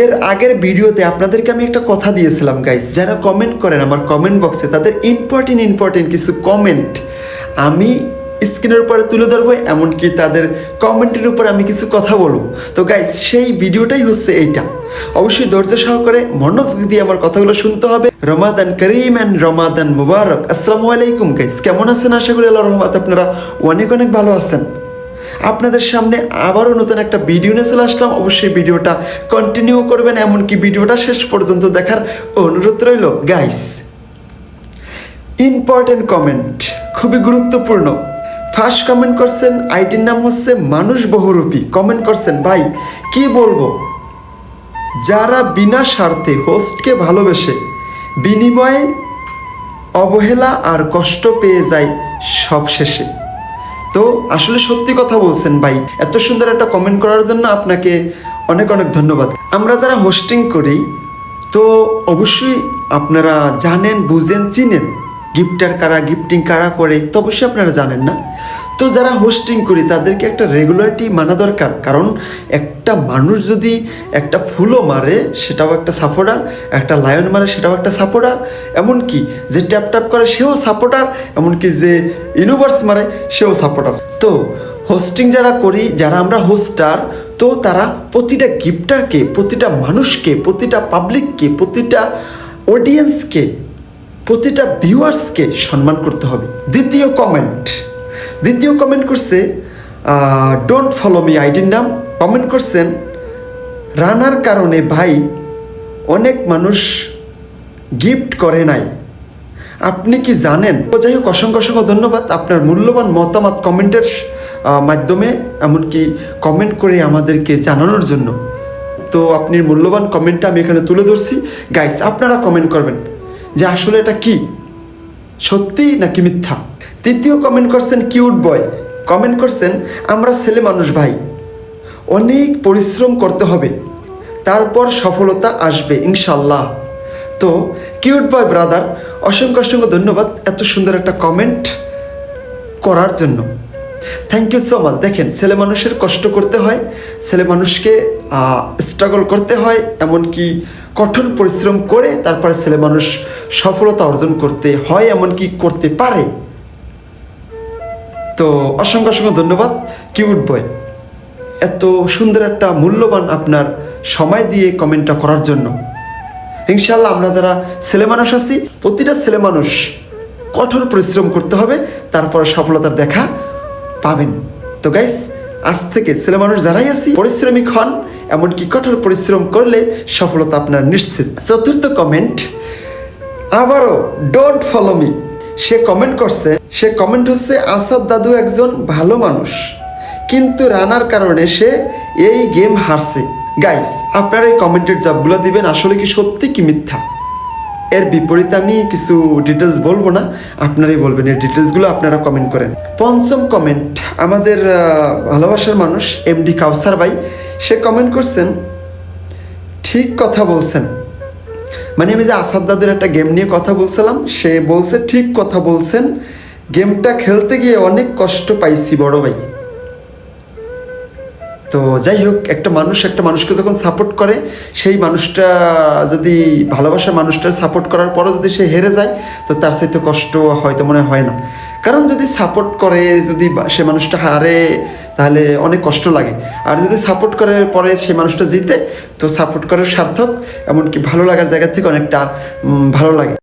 এর আগের ভিডিওতে আপনাদেরকে আমি একটা কথা দিয়েছিলাম গাইস যারা কমেন্ট করেন আমার কমেন্ট বক্সে তাদের ইম্পর্টেন্ট ইম্পর্টেন্ট কিছু কমেন্ট আমি স্ক্রিনের উপরে তুলে ধরবো, এমনকি তাদের কমেন্টের উপর আমি কিছু কথা বলব। তো গাইস সেই ভিডিওটাই হচ্ছে এইটা। অবশ্যই ধৈর্য সহকারে মনোযোগ দিয়ে আমার কথাগুলো শুনতে হবে। রমাদান করিম অ্যান্ড রমাদান মুবারক। আসসালামু আলাইকুম গাইস কেমন আছেন? আশা করি আল্লাহ রহমত আপনারা অনেক অনেক ভালো আছেন। আপনাদের সামনে আবারও নতুন একটা ভিডিও নিয়ে চলে আসলাম। অবশ্যই ভিডিওটা কন্টিনিউ করবেন, এমনকি ভিডিওটা শেষ পর্যন্ত দেখার অনুরোধ রইল। গাইস ইম্পর্টেন্ট কমেন্ট খুবই গুরুত্বপূর্ণ। ফার্স্ট কমেন্ট করছেন আইডির নাম হচ্ছে মানুষ বহুরূপী। কমেন্ট করছেন, ভাই, কি বলব? যারা বিনা স্বার্থে হোস্টকে ভালোবেসে, বিনিময়ে অবহেলা আর কষ্ট পেয়ে যায় সব শেষে তো আসলে সত্যি কথা বলছেন ভাই, এত সুন্দর একটা কমেন্ট করার জন্য আপনাকে অনেক অনেক ধন্যবাদ। আমরা যারা হোস্টিং করি, তো অবশ্যই আপনারা জানেন, বুঝেন, চিনেন গিফটার কারা গিফটিং কারা করে, তো অবশ্যই আপনারা জানেন না। তো যারা হোস্টিং করি, তাদেরকে একটা রেগুলারিটি মানা দরকার। কারণ একটা মানুষ যদি একটা ফুলও মারে, সেটাও একটা সাপোর্টার একটা লায়ন মারে, সেটাও একটা সাপোর্টার এমনকি যে ট্যাপ ট্যাপ করে, সেও সাপোর্টার এমনকি যে ইউনিভার্স মারে, সেও সাপোর্টার তো হোস্টিং যারা করি, যারা আমরা হোস্টার তো তারা প্রতিটা গিফটারকে প্রতিটা মানুষকে, প্রতিটা পাবলিককে প্রতিটা অডিয়েন্সকে প্রতিটা ভিউয়ার্সকে সম্মান করতে হবে। দ্বিতীয় কমেন্ট দ্বিতীয় কমেন্ট করছে ডোন্ট ফলো মি আইডির নাম কমেন্ট করছেন, রানার কারণে ভাই অনেক মানুষ গিফট করে নাই। আপনি কি জানেন? যাই হোক, অসংখ্য অসংখ্য ধন্যবাদ আপনার মূল্যবান মতামত কমেন্টের মাধ্যমে, এমনকি কমেন্ট করে আমাদেরকে জানানোর জন্য। তো আপনি মূল্যবান কমেন্টটা আমি এখানে তুলে ধরছি। গাইস আপনারা কমেন্ট করবেন যে আসলে এটা কি? সত্যি নাকি মিথ্যা? তৃতীয় কমেন্ট করছেন কিউট বয় কমেন্ট করছেন, আমরা ছেলে মানুষ ভাই। অনেক পরিশ্রম করতে হবে। তারপর সফলতা আসবে, ইনশাল্লাহ। তো কিউট বয় ব্রাদার অসংখ্য অসংখ্য ধন্যবাদ এত সুন্দর একটা কমেন্ট করার জন্য। থ্যাংক ইউ সো মাচ দেখেন, ছেলে মানুষের কষ্ট করতে হয়, ছেলে মানুষকে স্ট্রাগল করতে হয়, এমনকি কঠোর পরিশ্রম করে তারপরে ছেলে মানুষ সফলতা অর্জন করতে হয়, এমনকি করতে পারে। তো অসংখ্য অসংখ্য ধন্যবাদ, কিউট বয়। এত সুন্দর একটা মূল্যবান আপনার সময় দিয়ে কমেন্টটা করার জন্য। ইনশাল্লাহ আমরা যারা ছেলে মানুষ আছি, প্রতিটা ছেলে মানুষ কঠোর পরিশ্রম করতে হবে, তারপরে সফলতার দেখা পাবেন। তো গাইস আজ থেকে ছেলে মানুষ যারাই আছি, পরিশ্রমিক হন এমনকি কঠোর পরিশ্রম করলে সফলতা আপনার নিশ্চিত। চতুর্থ কমেন্ট আবারও ডোন্ট ফলো মি সে কমেন্ট করছে, সে কমেন্ট হচ্ছে, আসাদ দাদু একজন ভালো মানুষ। কিন্তু রানার কারণে সে এই গেম হারছে। গাইস আপনারা এই কমেন্টের জবগুলো দিবেন, আসলে কি সত্যি কি মিথ্যা? এর বিপরীতে আমি কিছু ডিটেলস বলব না, আপনারাই বলবেন, এই ডিটেলসগুলো আপনারা কমেন্ট করেন। পঞ্চম কমেন্ট আমাদের ভালোবাসার মানুষ এমডি কাউসার ভাই সে কমেন্ট করছেন, ঠিক কথা বলছেন। মানে আমি যে আসাদ দাদুর একটা গেম নিয়ে কথা বলছিলাম, সে বলছে ঠিক কথা বলছেন। গেমটা খেলতে গিয়ে অনেক কষ্ট পাইছি বড় ভাই। তো যাই হোক, একটা মানুষ, একটা মানুষকে যখন সাপোর্ট করে, সেই মানুষটা যদি ভালোবাসা মানুষটা সাপোর্ট করার পরও যদি সে হেরে যায়, তো তার সাথে কষ্ট হয়তো মনে হয় না। কারণ যদি সাপোর্ট করে, যদি সে মানুষটা হারে তাহলে অনেক কষ্ট লাগে। আর যদি সাপোর্ট করার পরে সেই মানুষটা জিতে, তো সাপোর্ট করার সার্থক, এমনকি ভালো লাগার জায়গা থেকে অনেকটা ভালো লাগে।